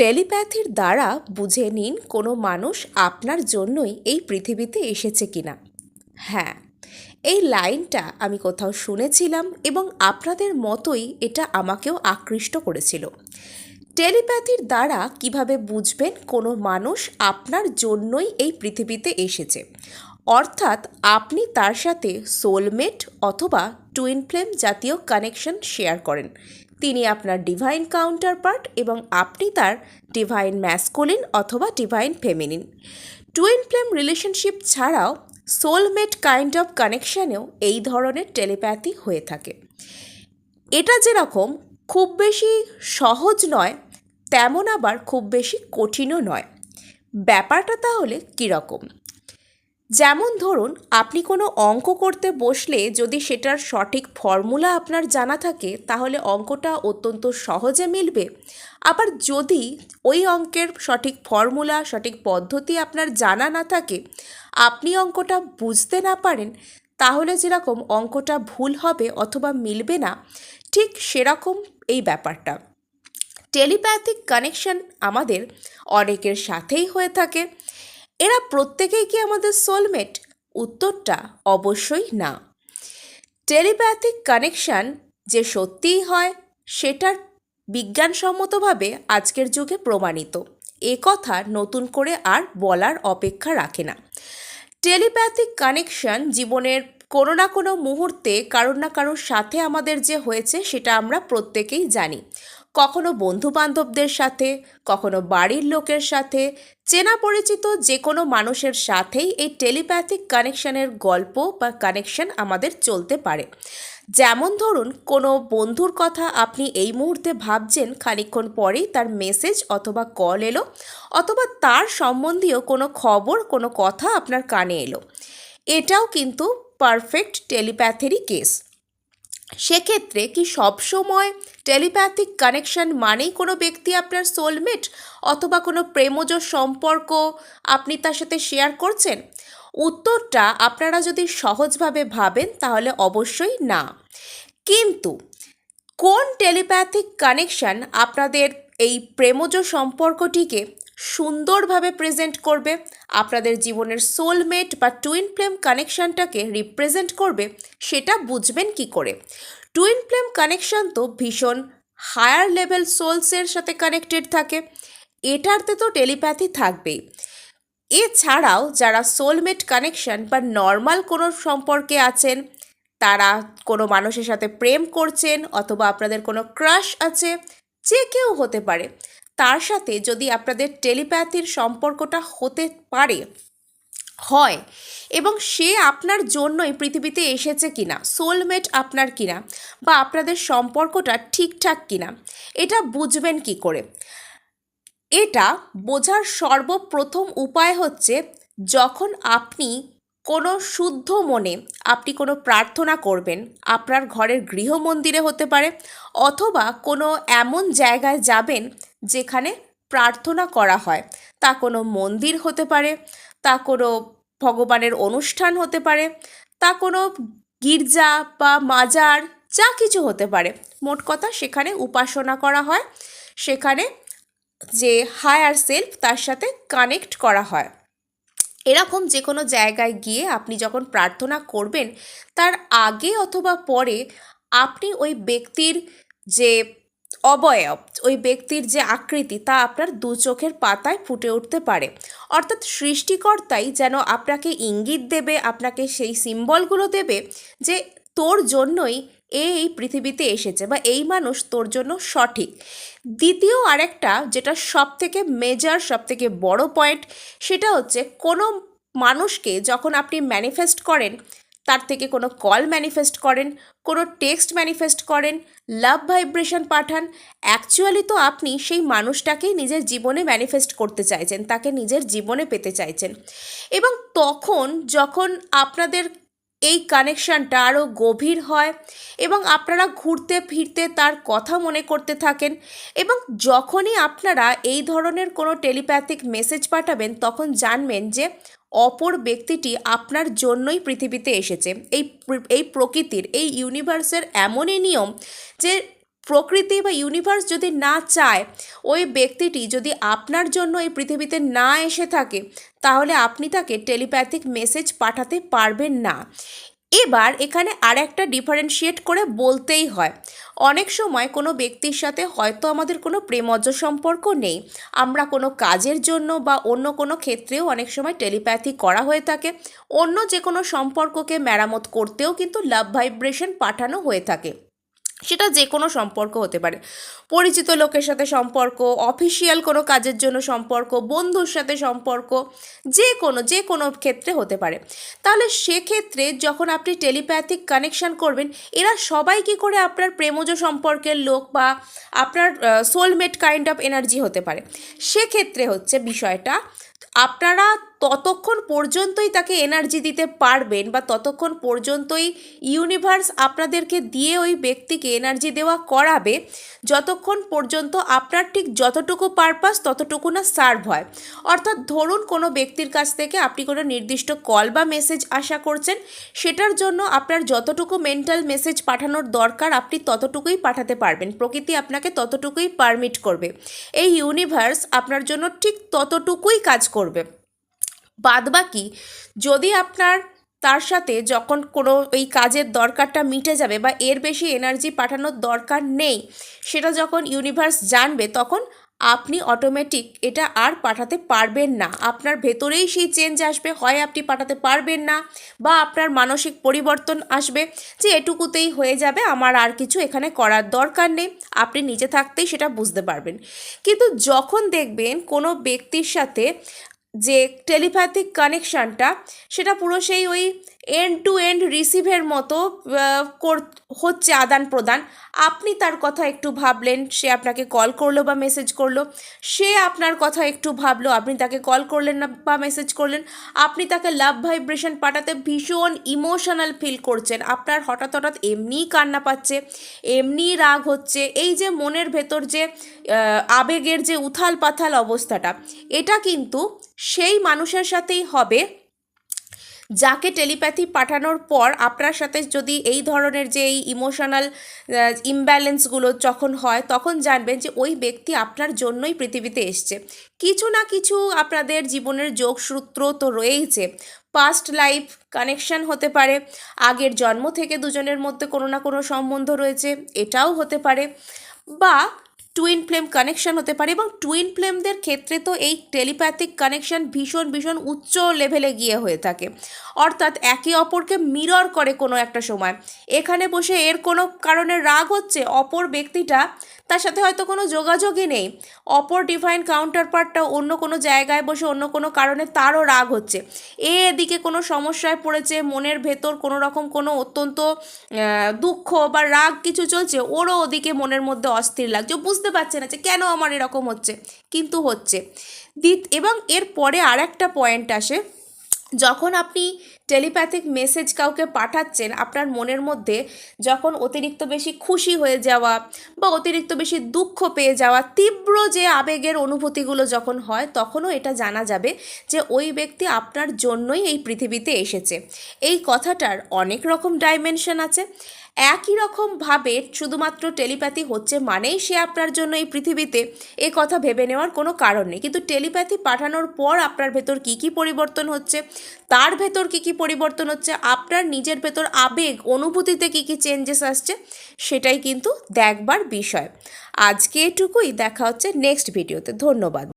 টেলিপ্যাথির দ্বারা বুঝে নিন কোনো মানুষ আপনার জন্যই এই পৃথিবীতে এসেছে কিনা। হ্যাঁ এই লাইনটা আমি কোথাও শুনেছিলাম এবং আপনাদের মতোই এটা আমাকেও আকৃষ্ট করেছিল। টেলিপ্যাথির দ্বারা কীভাবে বুঝবেন কোনো মানুষ আপনার জন্যই এই পৃথিবীতে এসেছে? অর্থাৎ আপনি তার সাথে সোলমেট অথবা টুইন ফ্লেম জাতীয় কানেকশন শেয়ার করেন। তিনি আপনার ডিভাইন কাউন্টার পার্ট এবং আপনি তার ডিভাইন ম্যাসকুলিন অথবা divine feminine twin flame relationship ছাড়াও সোলমেট কাইন্ড অফ কানেকশানেও এই ধরনের টেলিপ্যাথি হয়ে থাকে। এটা যেরকম খুব বেশি সহজ নয়, তেমন আবার খুব বেশি কঠিনও নয়। ব্যাপারটা তাহলে কীরকম? যেমন ধরুন, আপনি কোনো অঙ্ক করতে বসলে যদি সেটার সঠিক ফর্মুলা আপনার জানা থাকে, তাহলে অঙ্কটা অত্যন্ত সহজে মিলবে। আবার যদি ওই অঙ্কের সঠিক ফর্মুলা, সঠিক পদ্ধতি আপনার জানা না থাকে, আপনি অঙ্কটা বুঝতে না পারেন, তাহলে যেরকম অঙ্কটা ভুল হবে অথবা মিলবে না, ঠিক সেরকম এই ব্যাপারটা। টেলিপ্যাথিক কানেকশন আমাদের অনেকের সাথেই হয়ে থাকে। এরা প্রত্যেকেই কি আমাদের সোলমেট উত্তরটা অবশ্যই না। টেলিপ্যাথিক কানেকশান যে সত্যিই হয়, সেটার বিজ্ঞানসম্মতভাবে আজকের যুগে প্রমাণিত। এ কথা নতুন করে আর বলার অপেক্ষা রাখে না। টেলিপ্যাথিক কানেকশন জীবনের কোনো না কোনো মুহূর্তে কারোর না কারোর সাথে আমাদের যে হয়েছে, সেটা আমরা প্রত্যেকেই জানি। কখনো বন্ধু বান্ধবদের সাথে, কখনো বাড়ির লোকের সাথে, চেনা পরিচিত যে কোনো মানুষের সাথেই এই টেলিপ্যাথিক কানেকশনের গল্প বা কানেকশন আমাদের চলতে পারে। যেমন ধরুন, কোনো বন্ধুর কথা আপনি এই মুহূর্তে ভাবছেন, খানিকক্ষণ পরেই তার মেসেজ অথবা কল এলো, অথবা তার সম্বন্ধীয় কোনো খবর, কোনো কথা আপনার কানে এলো। এটাও কিন্তু পারফেক্ট টেলিপ্যাথেরই কেস। সেক্ষেত্রে কি সবসময় টেলিপ্যাথিক কানেকশন মানেই কোনো ব্যক্তি আপনার সোলমেট অথবা কোনো প্রেমজ সম্পর্ক আপনি তার সাথে শেয়ার করছেন? উত্তরটা আপনারা যদি সহজভাবে ভাবেন তাহলে অবশ্যই না। কিন্তু কোন টেলিপ্যাথিক কানেকশন আপনাদের এই প্রেমজ সম্পর্কটিকে সুন্দরভাবে প্রেজেন্ট করবে? আপনাদের জীবনের সোলমেট বা টুইন ফ্লেম কানেকশনটাকে রিপ্রেজেন্ট করবে, সেটা বুঝবেন কি করে? টুইন ফ্লেম কানেকশন তো ভীষণ হায়ার লেভেল সোলসের সাথে কানেক্টেড থাকে, এটাতে তো টেলিপ্যাথি থাকবেই। এছাড়াও যারা সোলমেট কানেকশন বা নর্মাল কোনো সম্পর্কে আছেন, তারা কোনো মানুষের সাথে প্রেম করছেন অথবা আপনাদের কোনো ক্রাশ আছে, যে কেউ হতে পারে তার সাথে যদি আপনাদের টেলিপ্যাথির সম্পর্কটা হতে পারে, হয়, এবং সে আপনার জন্যই পৃথিবীতে এসেছে কিনা সোলমেট আপনার কিনা, বা আপনাদের সম্পর্কটা ঠিকঠাক কিনা, এটা বুঝবেন কি করে? এটা বোঝার সর্বপ্রথম উপায় হচ্ছে যখন আপনি কোনো শুদ্ধ মনে আপনি কোনো প্রার্থনা করবেন, আপনার ঘরের গৃহমন্দিরে হতে পারে, অথবা কোনো এমন জায়গায় যাবেন যেখানে প্রার্থনা করা হয়। তা কোনো মন্দির হতে পারে, তা কোনো ভগবানের অনুষ্ঠান হতে পারে, তা কোনো গির্জা বা মাজার যা কিছু হতে পারে। মোট কথা সেখানে উপাসনা করা হয়, সেখানে যে হায়ার সেলফ তার সাথে কানেক্ট করা হয়। এরকম যে কোনো জায়গায় গিয়ে আপনি যখন প্রার্থনা করবেন, তার আগে অথবা পরে আপনি ওই ব্যক্তির যে অবয়ব। ওই ব্যক্তির যে আকৃতি, তা আপনার দু চোখের পাতায় ফুটে উঠতে পারে। অর্থাৎ সৃষ্টিকর্তাই যেন আপনাকে ইঙ্গিত দেবে, আপনাকে সেই সিম্বলগুলো দেবে যে তোর জন্যই এই পৃথিবীতে এসেছে বা এই মানুষ তোর জন্য সঠিক। দ্বিতীয় আরেকটা যেটা সব থেকে মেজর সব থেকে বড় পয়েন্ট সেটা হচ্ছে কোনো মানুষকে যখন আপনি ম্যানিফেস্ট করেন তার থেকে কোনো কল ম্যানিফেস্ট করেন, কোনো টেক্সট ম্যানিফেস্ট করেন, লাভ ভাইব্রেশন পাঠান। অ্যাকচুয়ালি তো আপনি সেই মানুষটাকেই নিজের জীবনে ম্যানিফেস্ট করতে চাইছেন, তাকে নিজের জীবনে পেতে চাইছেন। এবং তখন যখন আপনাদের এই কানেকশানটা আরও গভীর হয় এবং আপনারা ঘুরতে ফিরতে তার কথা মনে করতে থাকেন এবং যখনই আপনারা এই ধরনের কোনো টেলিপ্যাথিক মেসেজ পাঠাবেন, তখন জানবেন যে অপর ব্যক্তিটি আপনার জন্যই পৃথিবীতে এসেছে। এই এই প্রকৃতির, এই ইউনিভার্সের এমনই নিয়ম যে প্রকৃতি বা ইউনিভার্স যদি না চায়, ওই ব্যক্তিটি যদি আপনার জন্য এই পৃথিবীতে না এসে থাকে, তাহলে আপনি তাকে টেলিপ্যাথিক মেসেজ পাঠাতে পারবেন না। এবার এখানে আর একটা ডিফারেন্সিয়েট করে বলতেই হয়। অনেক সময় কোনো ব্যক্তির সাথে হয়তো আমাদের কোনো প্রেমজ সম্পর্ক নেই, আমরা কোনো কাজের জন্য বা অন্য কোনো ক্ষেত্রেও অনেক সময় টেলিপ্যাথি করা হয়ে থাকে, অন্য যে কোনো সম্পর্ককে মেরামত করতেও কিন্তু লাভ ভাইব্রেশন পাঠানো হয়ে থাকে। সেটা যে কোনো সম্পর্ক হতে পারে। পরিচিত লোকের সাথে সম্পর্ক অফিসিয়াল কোনো কাজের জন্য সম্পর্ক, বন্ধুর সাথে সম্পর্ক, যে কোনো যে কোনো ক্ষেত্রে হতে পারে। তাহলে সেক্ষেত্রে যখন আপনি টেলিপ্যাথিক কানেকশান করবেন, এরা সবাই কি করে আপনার প্রেমজ সম্পর্কের লোক বা আপনার সোলমেট কাইন্ড অফ এনার্জি হতে পারে। সেক্ষেত্রে হচ্ছে বিষয়টা আপনারা ততক্ষণ পর্যন্তই তাকে এনার্জি দিতে পারবেন বা ততক্ষণ পর্যন্তই ইউনিভার্স আপনাদেরকে দিয়ে ওই ব্যক্তিকে এনার্জি দেওয়া করাবে, যতক্ষণ পর্যন্ত আপনার ঠিক যতটুকু পারপাস ততটুকু না সার্ভ হয়। অর্থাৎ ধরুন কোনো ব্যক্তির কাছ থেকে আপনি কোনো নির্দিষ্ট কল বা মেসেজ আশা করছেন, সেটার জন্য আপনার যতটুকু মেন্টাল মেসেজ পাঠানোর দরকার, আপনি ততটুকুই পাঠাতে পারবেন। প্রকৃতি আপনাকে ততটুকুই পারমিট করবে। এই ইউনিভার্স আপনার জন্য ঠিক ততটুকুই কাজ করবে। বাদবাকি যদি আপনার তার সাথে যখন কোনো ওই কাজের দরকারটা মিটে যাবে বা এর বেশি এনার্জি পাঠানোর দরকার নেই, সেটা যখন ইউনিভার্স জানবে, তখন আপনি অটোমেটিক এটা আর পাঠাতে পারবেন না। আপনার ভেতরেই সেই চেঞ্জ আসবে, হয় আপনি পাঠাতে পারবেন না বা আপনার মানসিক পরিবর্তন আসবে যে এটুকুতেই হয়ে যাবে, আমার আর কিছু এখানে করার দরকার নেই। আপনি নিজে থাকতেই সেটা বুঝতে পারবেন। কিন্তু যখন দেখবেন কোনো ব্যক্তির সাথে যে টেলিপ্যাথিক কানেকশানটা, সেটা পুরো সেই ওই এন্ড টু এন্ড রিসিভের মতো কর- হচ্ছে আদান প্রদান। আপনি তার কথা একটু ভাবলেন, সে আপনাকে কল করল বা মেসেজ করল, সে আপনার কথা একটু ভাবলো, আপনি তাকে কল করলেন না বা মেসেজ করলেন, আপনি তাকে লাভ ভাইব্রেশন পাঠাতে ভীষণ ইমোশনাল ফিল করছেন। আপনার হঠাৎ হঠাৎ এমনিই কান্না পাচ্ছে, এমনিই রাগ হচ্ছে, এই যে মনের ভেতর যে আবেগের যে উথাল পাথাল অবস্থাটা, এটা কিন্তু সেই মানুষের সাথেই হবে। যাকে টেলিপ্যাথি পাঠানোর পর আপনার সাথে যদি এই ধরনের যে এই ইমোশনাল ইমব্যালেন্সগুলো যখন হয়, তখন জানবেন যে ওই ব্যক্তি আপনার জন্যই পৃথিবীতে এসছে। কিছু না কিছু আপনাদের জীবনের যোগসূত্র তো রয়েইছে। পাস্ট লাইফ কানেকশন হতে পারে, আগের জন্ম থেকে দুজনের মধ্যে কোনো না কোনো সম্বন্ধ রয়েছে, এটাও হতে পারে। বা টুইন ফ্লেম কানেকশন হতে পারে এবং টুইন ফ্লেমদের ক্ষেত্রে তো এই টেলিপ্যাথিক কানেকশন ভীষণ ভীষণ উচ্চ লেভেলে গিয়ে হয়ে থাকে। অর্থাৎ একে অপরকে মিরর করে কোনো একটা সময়। এখানে বসে এর কোনো কারণে রাগ হচ্ছে, অপর ব্যক্তিটা তার সাথে হয়তো কোনো যোগাযোগই নেই। অপর ডিভাইন কাউন্টার পার্টটা অন্য কোনো জায়গায় বসে অন্য কোনো কারণে তারও রাগ হচ্ছে। এ এদিকে কোনো সমস্যায় পড়েছে, মনের ভেতর কোনো রকম কোনো অত্যন্ত দুঃখ বা রাগ কিছু চলছে, ওরও ওদিকে মনের মধ্যে অস্থির লাগছে। ও বুঝতে পারছে না যে কেন আমার এরকম হচ্ছে। কিন্তু হচ্ছে। দ্বিত, এবং এর পরে আর একটা পয়েন্ট আসে, যখন আপনি টেলিপ্যাথিক মেসেজ কাউকে পাঠাচ্ছেন, আপনার মনের মধ্যে যখন অতিরিক্ত বেশি খুশি হয়ে যাওয়া বা অতিরিক্ত বেশি দুঃখ পেয়ে যাওয়া, তীব্র যে আবেগের অনুভূতিগুলো যখন হয়, তখনও এটা জানা যাবে যে ওই ব্যক্তি আপনার জন্যই এই পৃথিবীতে এসেছে। এই কথাটার অনেক রকম ডাইমেনশন আছে। একই রকমভাবে শুধুমাত্র টেলিপ্যাথি হচ্ছে মানেই সে আপনার জন্য এই পৃথিবীতে এ কথা ভেবে নেওয়ার কোনো কারণ নেই। কিন্তু টেলিপ্যাথি পাঠানোর পর আপনার ভেতর কী কী পরিবর্তন হচ্ছে, তার ভেতর কী কী পরিবর্তন হচ্ছে, আপনার নিজের ভেতর আবেগ, অনুভূতিতে কী কী চেঞ্জেস আসছে, সেটাই কিন্তু দেখবার বিষয়। আজকে এটুকুই, দেখা হচ্ছে নেক্সট ভিডিওতে ধন্যবাদ।